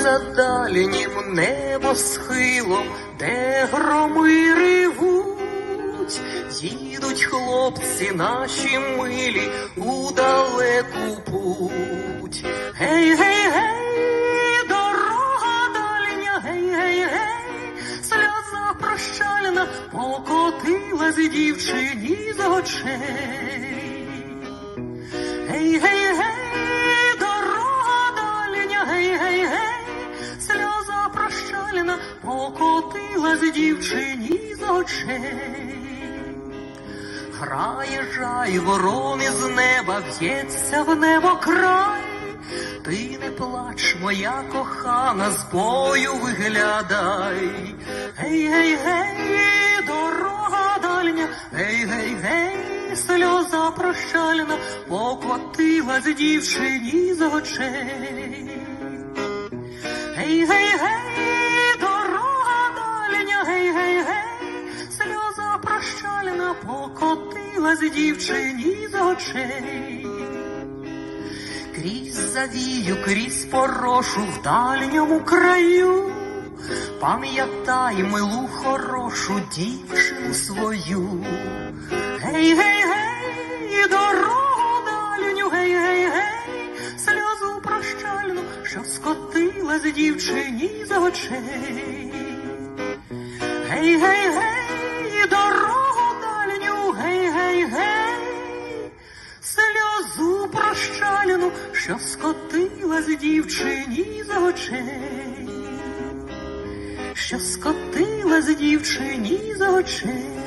за дальнім небосхилом, де громи ривуть, їдуть хлопці наші милі у далеку путь. Гей, гей, гей, дорога дальня, гей, гей, гей, сльоза прощальна покотилась дівчині з очей. Гей, гей, покотилась дівчині з очей. Грає жай ворон із неба, в'ється в небо край. Ти не плач, моя кохана, з бою виглядай. Гей, гей, гей, дорога дальня, гей, гей, гей, сльоза прощальна покотилась дівчині з очей. Гей, гей, гей, прощальна покотилась дівчині з очей. Крізь завію, крізь порошу в дальньому краю, пам'ятай милу хорошу дівчину свою. Гей, гей, гей, дорогу дальню, гей, гей, гей, сльозу прощальну, що скотилась дівчині з очей. Гей, гей, гей, прощальну, що скотилась дівчині з очей, що скотилась дівчині з очей.